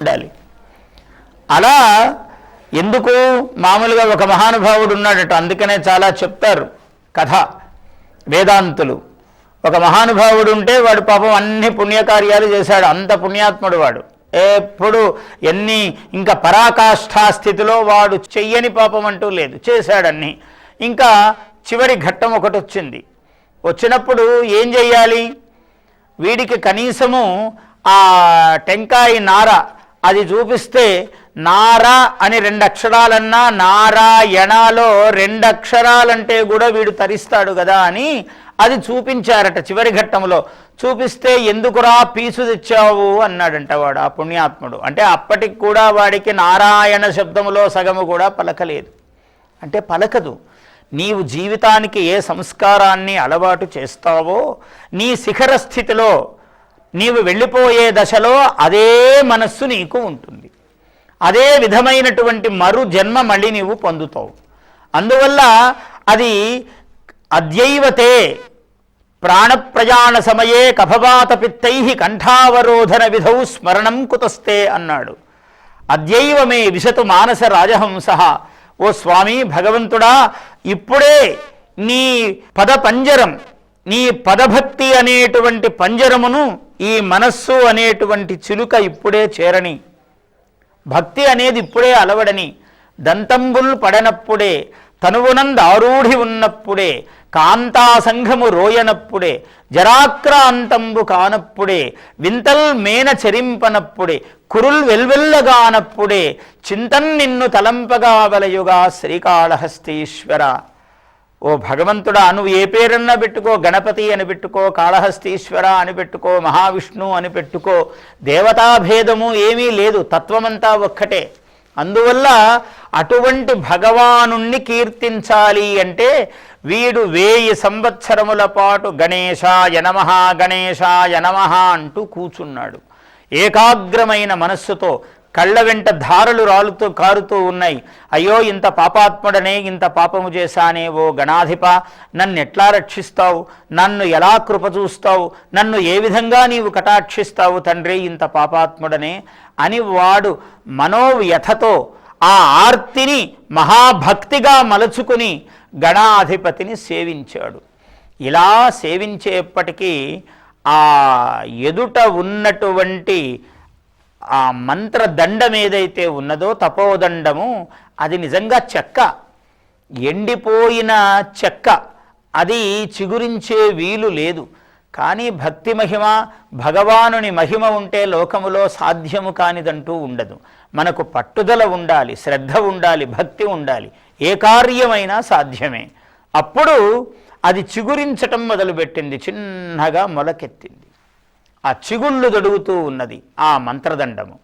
ఉండాలి. అలా ఎందుకు? మామూలుగా ఒక మహానుభావుడు ఉన్నాడట అందుకనే చాలా చెప్తారు కథ వేదాంతులు. ఒక మహానుభావుడు ఉంటే వాడు పాపం అన్ని పుణ్యకార్యాలు చేశాడు అంత పుణ్యాత్ముడు వాడు. ఎప్పుడు ఎన్ని ఇంకా పరాకాష్ఠా స్థితిలో వాడు చెయ్యని పాపం అంటూ లేదు చేశాడన్ని. ఇంకా చివరి ఘట్టం ఒకటి వచ్చింది. వచ్చినప్పుడు ఏం చెయ్యాలి? వీడికి కనీసము ఆ టెంకాయ నార అది చూపిస్తే నారా అని రెండు అక్షరాలన్నా నారాయణలో రెండు అక్షరాలంటే కూడా వీడు తరిస్తాడు కదా అని అది చూపించారట చివరి ఘట్టంలో. చూపిస్తే ఎందుకురా పీసు తెచ్చావు అన్నాడంట వాడు ఆ పుణ్యాత్ముడు. అంటే అప్పటికి కూడా వాడికి నారాయణ శబ్దములో సగము కూడా పలకలేదు. అంటే పలకదు. నీవు జీవితానికి ఏ సంస్కారాన్ని అలవాటు చేస్తావో నీ శిఖర స్థితిలో నీవు వెళ్ళిపోయే దశలో అదే మనస్సు నీకు ఉంటుంది. అదే విధమైనటువంటి మరు జన్మ మళ్ళీ నీవు పొందుతావు. అందువల్ల అది అద్యైవతే ప్రాణప్రయాణ సమయే కఫవాత పిత్తై కంఠావరోధన విధౌ స్మరణం కుతస్తే అన్నాడు. అద్యైవమే విశతు మానస రాజహంస. ఓ స్వామి భగవంతుడా ఇప్పుడే నీ పదపంజరం నీ పదభక్తి అనేటువంటి పంజరమును ఈ మనస్సు అనేటువంటి చిలుక ఇప్పుడే చేరని భక్తి అనేది ఇప్పుడే అలవడని దంతంబుల్ పడనప్పుడే తనువునందారూఢి ఉన్నప్పుడే కాంతాసంఘము రోయనప్పుడే జరాక్రాంతంబు కానప్పుడే వింతల్ మేన చెరింపనప్పుడే కురుల్ వెల్వెల్లగానప్పుడే చింతన్ నిన్ను తలంపగా వలయుగా శ్రీకాళహస్తీశ్వర. ఓ భగవంతుడా నువ్వు ఏ పేరన్నా పెట్టుకో గణపతి అని పెట్టుకో కాళహస్తీశ్వర అని పెట్టుకో మహావిష్ణు అని పెట్టుకో దేవతాభేదము ఏమీ లేదు తత్వమంతా ఒక్కటే. అందువల్ల అటువంటి భగవానుణ్ణి కీర్తించాలి అంటే వీడు వేయి సంవత్సరముల పాటు గణేశాయ నమ గణేశాయ నమ అంటూ కూచున్నాడు. ఏకాగ్రమైన మనస్సుతో కళ్ళ వెంట ధారలు రాలుతూ కారుతూ ఉన్నాయి. అయ్యో ఇంత పాపాత్ముడనే ఇంత పాపము చేశానే ఓ గణాధిప. నన్ను ఎట్లా రక్షిస్తావు? నన్ను ఎలా కృప చూస్తావు? నన్ను ఏ విధంగా నీవు కటాక్షిస్తావు తండ్రి ఇంత పాపాత్ముడనే? అని వాడు మనోవ్యథతో ఆ ఆర్తిని మహాభక్తిగా మలుచుకుని గణాధిపతిని సేవించాడు. ఇలా సేవించేప్పటికీ ఆ ఎదుట ఉన్నటువంటి ఆ మంత్రదండం ఏదైతే ఉన్నదో తపోదండము అది నిజంగా చెక్క. ఎండిపోయిన చెక్క. అది చిగురించే వీలు లేదు. కానీ భక్తి మహిమ భగవానుని మహిమ ఉంటే లోకములో సాధ్యము కానిదంటూ ఉండదు. మనకు పట్టుదల ఉండాలి శ్రద్ధ ఉండాలి భక్తి ఉండాలి. ఏ కార్యమైనా సాధ్యమే. అప్పుడు అది చిగురించటం మొదలుపెట్టింది చిన్నగా మొలకెత్తింది. ఆ చిగుళ్ళు తొడుగుతూ ఉన్నది ఆ మంత్రదండము.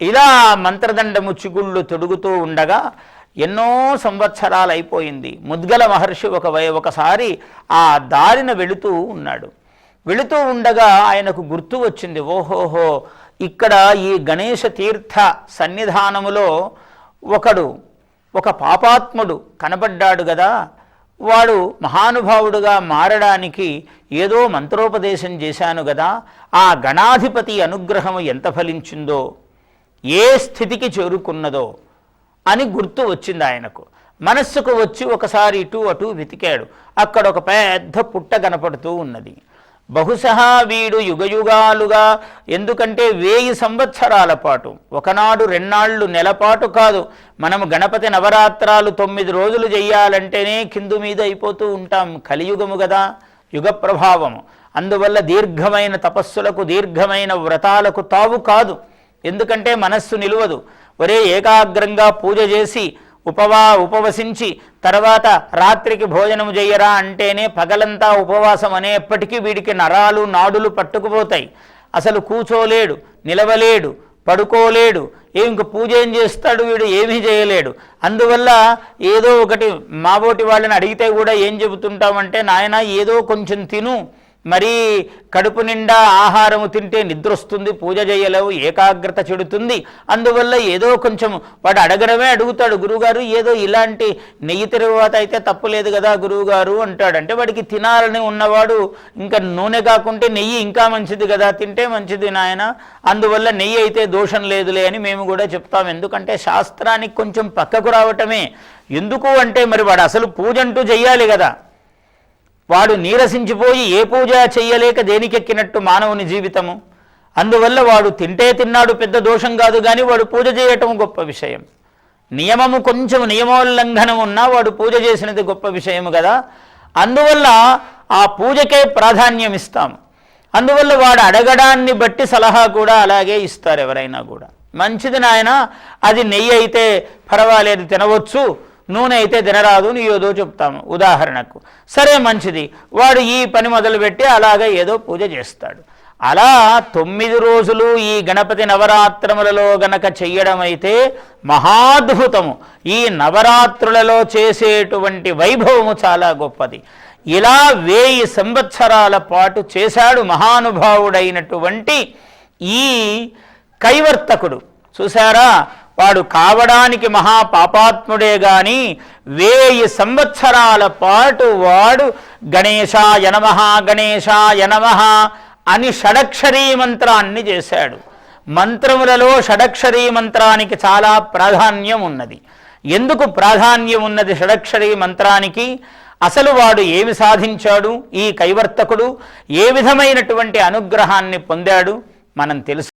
ఇలా మంత్రదండము చిగుళ్ళు తొడుగుతూ ఉండగా ఎన్నో సంవత్సరాలు అయిపోయింది. ముద్గల మహర్షి ఒక వై- ఒకసారి ఆ దారిన వెళుతూ ఉన్నాడు. వెళుతూ ఉండగా ఆయనకు గుర్తు వచ్చింది ఓహోహో! ఇక్కడ ఈ గణేష తీర్థ సన్నిధానములో ఒకడు ఒక పాపాత్ముడు కనబడ్డాడు కదా వాడు మహానుభావుడుగా మారడానికి ఏదో మంత్రోపదేశం చేశాను కదా ఆ గణాధిపతి అనుగ్రహము ఎంత ఫలించిందో ఏ స్థితికి చేరుకున్నదో అని గుర్తు వచ్చింది ఆయనకు. మనస్సుకు వచ్చి ఒకసారి ఇటు అటు వెతికాడు. అక్కడ ఒక పెద్ద పుట్ట కనపడుతూ ఉన్నది. బహుశా వీడు యుగయుగాలుగా ఎందుకంటే వేయి సంవత్సరాల పాటు. ఒకనాడు రెన్నాళ్ళు నెలపాటు కాదు. మనము గణపతి నవరాత్రాలు తొమ్మిది రోజులు చెయ్యాలంటేనే కిందు మీద అయిపోతూ ఉంటాం. కలియుగము కదా యుగ ప్రభావము. అందువల్ల దీర్ఘమైన తపస్సులకు దీర్ఘమైన వ్రతాలకు తావు కాదు. ఎందుకంటే మనస్సు నిలువదు. ఒరే ఏకాగ్రంగా పూజ చేసి ఉపవా ఉపవసించి తర్వాత రాత్రికి భోజనం చేయరా అంటేనే పగలంతా ఉపవాసం అనేప్పటికీ వీడికి నరాలు నాడులు పట్టుకుపోతాయి. అసలు కూచోలేడు నిలవలేడు పడుకోలేడు ఇంక పూజ ఏం చేస్తాడు వీడు? ఏమీ చేయలేడు అందువల్ల ఏదో ఒకటి మాబోటి వాళ్ళని అడిగితే కూడా ఏం చెబుతుంటామంటే నాయన ఏదో కొంచెం తిను మరీ కడుపు నిండా ఆహారము తింటే నిద్ర వస్తుంది పూజ చేయలేవు ఏకాగ్రత చెడుతుంది. అందువల్ల ఏదో కొంచెం వాడు అడగడమే అడుగుతాడు. గురువుగారు ఏదో ఇలాంటి నెయ్యి తరువాత అయితే తప్పులేదు కదా గురువుగారు అంటాడు. అంటే వాడికి తినాలని ఉన్నవాడు ఇంకా నూనె కాకుంటే నెయ్యి ఇంకా మంచిది కదా తింటే మంచిది నాయన. అందువల్ల నెయ్యి అయితే దోషం లేదులే అని మేము కూడా చెప్తాం. ఎందుకంటే శాస్త్రానికి కొంచెం పక్కకు రావటమే. ఎందుకు అంటే మరి వాడు అసలు పూజ అంటూ చెయ్యాలి కదా. వాడు నీరసించిపోయి ఏ పూజ చెయ్యలేక దేనికెక్కినట్టు మానవుని జీవితము? అందువల్ల వాడు తింటే తిన్నాడు పెద్ద దోషం కాదు కానీ వాడు పూజ చేయటం గొప్ప విషయం. నియమము కొంచెం నియమోల్లంఘనం ఉన్నా వాడు పూజ చేసినది గొప్ప విషయము కదా. అందువల్ల ఆ పూజకే ప్రాధాన్యం ఇస్తాం అందువల్ల వాడు అడగడాన్ని బట్టి సలహా కూడా అలాగే ఇస్తారు ఎవరైనా కూడా. మంచిది నాయన అది నెయ్యి అయితే పర్వాలేదు తినవచ్చు. నూనె అయితే తినరాదు నీ ఏదో చెప్తాము ఉదాహరణకు. సరే మంచిది. వాడు ఈ పని మొదలుపెట్టి అలాగే ఏదో పూజ చేస్తాడు. అలా తొమ్మిది రోజులు ఈ గణపతి నవరాత్రములలో గనక చెయ్యడం అయితే మహాద్భుతము. ఈ నవరాత్రులలో చేసేటువంటి వైభవము చాలా గొప్పది. ఇలా వేయి సంవత్సరాల పాటు చేశాడు మహానుభావుడైనటువంటి ఈ కైవర్తకుడు. చూసారా వాడు కావడానికి మహాపాపాత్ముడే గాని వేయి సంవత్సరాల పాటు వాడు గణేశాయ నమ గణేశాయ నమ అని షడక్షరీ మంత్రాన్ని చేశాడు. మంత్రములలో షడక్షరీ మంత్రానికి చాలా ప్రాధాన్యం ఉన్నది. ఎందుకు ప్రాధాన్యం ఉన్నది షడక్షరీ మంత్రానికి? అసలు వాడు ఏమి సాధించాడు? ఈ కైవర్తకుడు ఏ విధమైనటువంటి అనుగ్రహాన్ని పొందాడు? మనం తెలుసు